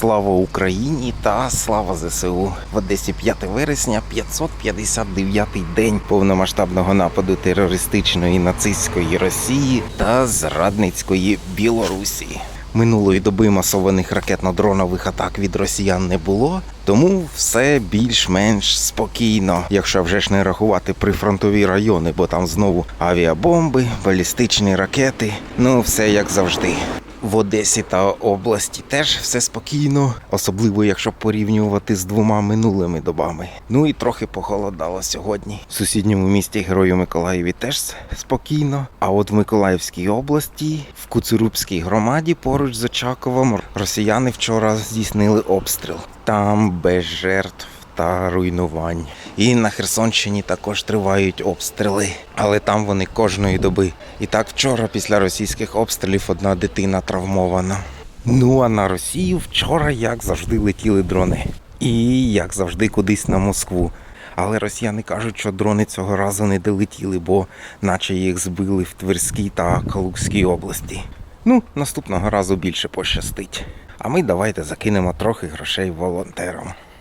Слава Україні та слава ЗСУ в Одесі 5 вересня, 559-й день повномасштабного нападу терористичної нацистської Росії та зрадницької Білорусі. Минулої доби масованих ракетно-дронових атак від росіян не було, тому все більш-менш спокійно, якщо вже ж не рахувати прифронтові райони, бо там знову авіабомби, балістичні ракети. Ну все як завжди. В Одесі та області теж все спокійно, особливо якщо порівнювати з двома минулими добами. Ну і трохи похолодало сьогодні. В сусідньому місті Герою Миколаєві теж спокійно. А от в Миколаївській області, в Куцурубській громаді, поруч з Очаковом, росіяни вчора здійснили обстріл. Там без жертв та руйнувань. І на Херсонщині також тривають обстріли, але там вони кожної доби. І так вчора, після російських обстрілів, одна дитина травмована. Ну а на Росію вчора, як завжди, летіли дрони. І як завжди, кудись на Москву. Але росіяни кажуть, що дрони цього разу не долетіли, бо наче їх збили в Тверській та Калузькій області. Ну, наступного разу більше пощастить. А ми давайте закинемо трохи грошей волонтерам.